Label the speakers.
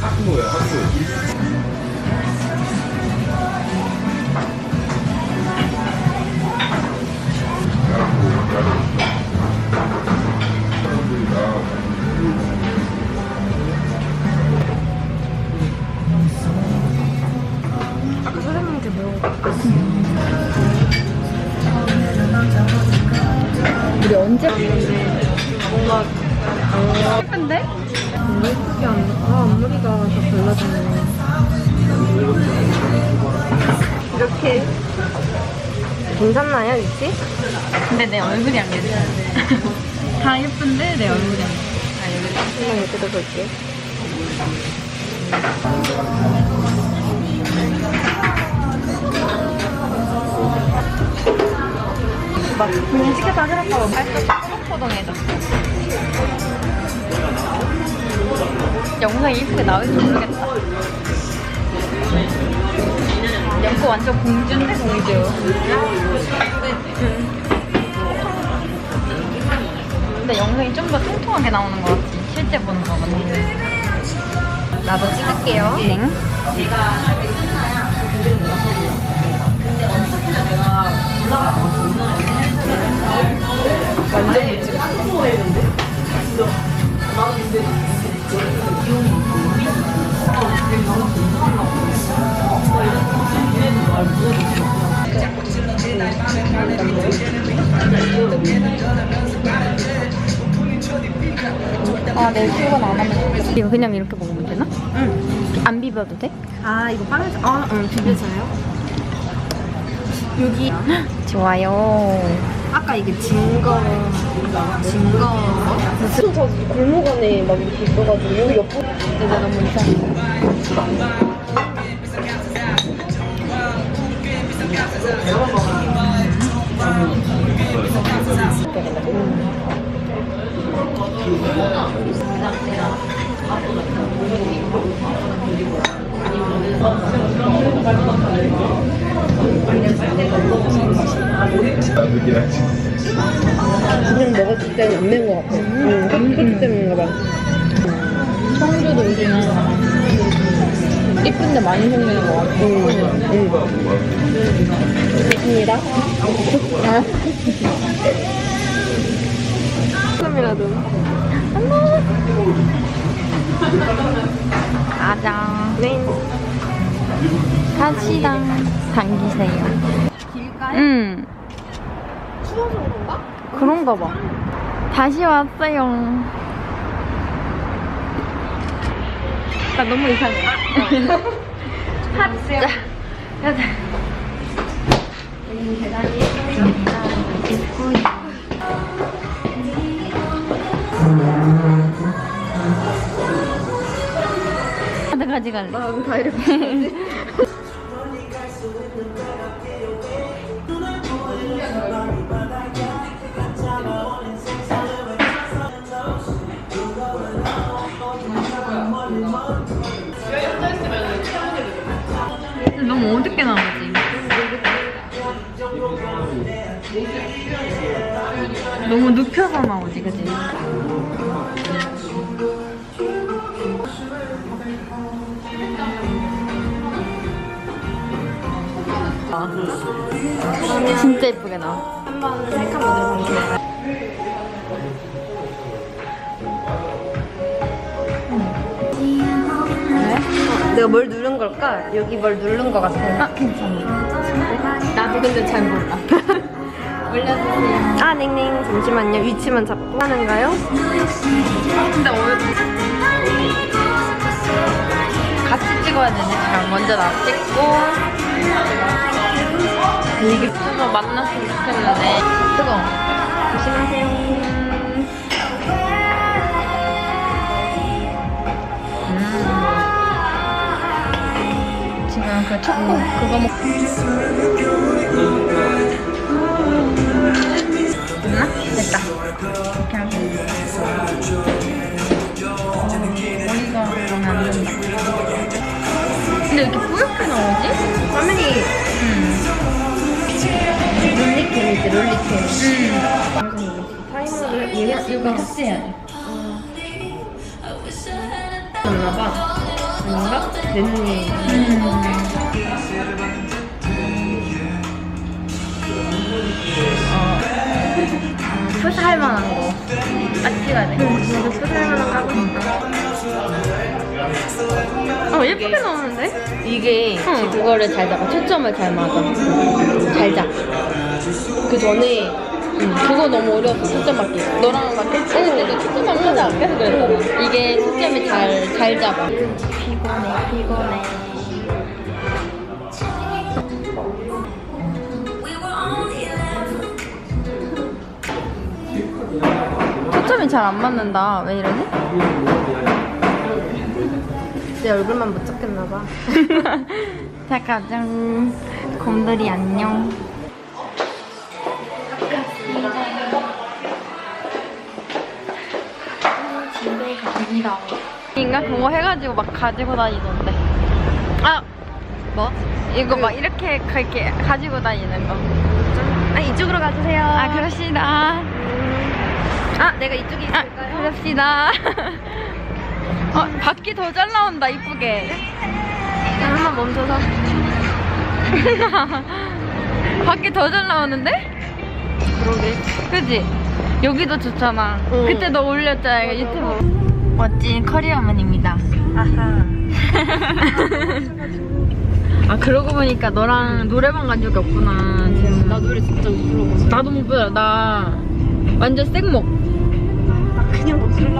Speaker 1: 학부.
Speaker 2: 우리 언제 갔는데 뭔가 예쁜데? 예쁘게 안, 아, 앞머리가 다 발라지네. 이렇게 괜찮나요, 위치?
Speaker 3: 근데 내 얼굴이 안 괜찮아. 다 예쁜데 내 얼굴이 안 괜찮아.
Speaker 2: 한번 이렇게 볼게.
Speaker 3: 막 공식에다 하라고 살짝 포동포동해졌어. 영상이 예쁘게 나올지 모르겠다. 연고 완전 공주인데 공주. 근데 영상이 좀 더 통통하게 나오는 것 같지. 실제 보는 거보다.
Speaker 2: 나도 찍을게요.
Speaker 3: 땡.
Speaker 2: 완전
Speaker 3: 아, 내일 출근 안 하면. 이거 그냥 이렇게 먹으면 되나?
Speaker 2: 응.
Speaker 3: 안 비벼도 돼?
Speaker 2: 아, 이거 빵에서, 아, 응, 비벼져요? 여기,
Speaker 3: 좋아요.
Speaker 2: 아까 이게 증거, 증거. 무슨 저 골목 안에 막 이렇게 있어가지고, 여기 옆에
Speaker 3: 내가 너무 이상해.
Speaker 2: 그냥 먹었을 때는 안 매운 것 같아. 응, 흑소주 때문인가 봐.
Speaker 3: 청주도 요즘은 이쁜데 많이 생기는 것 같아.
Speaker 2: 응, 응. 좋습니다.
Speaker 3: 아.
Speaker 2: 조금이라도.
Speaker 3: 가자.
Speaker 2: 네.
Speaker 3: 갑시다. 당기세요.
Speaker 2: 길가에?
Speaker 3: 응.
Speaker 2: 추워서 그런가?
Speaker 3: 그런가 봐. 다시 왔어요. 나 너무 이상해. 하자. 가자. 하나 가져갈래.
Speaker 2: 나 여기 다 이렇게.
Speaker 3: 너무 어둡게 나오지. 너무 눕혀서 나오지, 그지? 진짜 예쁘게 나와.
Speaker 2: 한번 셀카 모델. 어, 내가 뭘 누른 걸까? 여기 뭘 누른 것 같아.
Speaker 3: 아, 괜찮아. 나도 근데 잘 몰라. 올려주세요.
Speaker 2: 아, 닝닝. 잠시만요. 위치만 잡고 하는가요?
Speaker 3: 근데 오늘 같이 찍어야 되네. 그럼 먼저 나 찍고. 이게 뜨거 만났으면 좋겠는데. 뜨거.
Speaker 2: 조심하세요.
Speaker 3: 지금 그 초코 그거 먹. 됐나? 됐다. 이렇게 하고. 머리가 그러면 안 된다. 근데 왜 이렇게 뿌옇게 나오지?
Speaker 2: How
Speaker 3: many?
Speaker 2: 롤리 캔 있대 롤리
Speaker 3: 캔.
Speaker 2: 타이머를
Speaker 3: 얘가 이거 했어야 돼.
Speaker 2: 맞나봐. 뭔가 내 눈이.
Speaker 3: 표시할 만한 거. 딱지가 돼.
Speaker 2: 표시할 만한 거 하고 싶다.
Speaker 3: 어, 예쁘게 나오는데?
Speaker 2: 이게
Speaker 3: 응.
Speaker 2: 그거를 잘 잡아. 초점을 잘 맞아. 잘 잡. 그 전에 응, 그거 너무 어려웠어. 초점 맞기. 너랑 맞겠지? 아니, 근데 초점 맞는다. 계속 그랬잖아. 이게 초점이 잘, 잘 잡아.
Speaker 3: 피곤해, 피곤해. 초점이 잘 안 맞는다. 왜 이러지?
Speaker 2: 내 얼굴만 못 잡겠나봐.
Speaker 3: 잠깐, 짠. 곰돌이 안녕. 집에 갑니다. 인가 그거 해가지고 막 가지고 다니던데. 아, 뭐? 이거 막 이렇게 가- 이렇게 가지고 다니는 거.
Speaker 2: 아, 이쪽으로 가주세요.
Speaker 3: 아, 그럽시다.
Speaker 2: 아, 내가 이쪽에
Speaker 3: 아,
Speaker 2: 있을까요?
Speaker 3: 그럽시다. 어, 바퀴 더 잘 나온다, 이쁘게.
Speaker 2: 자, 한번 멈춰서.
Speaker 3: 바퀴 더 잘 나오는데?
Speaker 2: 그러게.
Speaker 3: 그지? 여기도 좋잖아.
Speaker 2: 응.
Speaker 3: 그때 너 올렸잖아, 이거 유튜브. 멋진 커리어맨입니다.
Speaker 2: 아하.
Speaker 3: 아, 그러고 보니까 너랑 노래방 간 적이 없구나, 지금.
Speaker 2: 나 노래 진짜 못 불러봤어.
Speaker 3: 나도 못 불러. 나 완전 생목.
Speaker 2: 그냥 못 불러.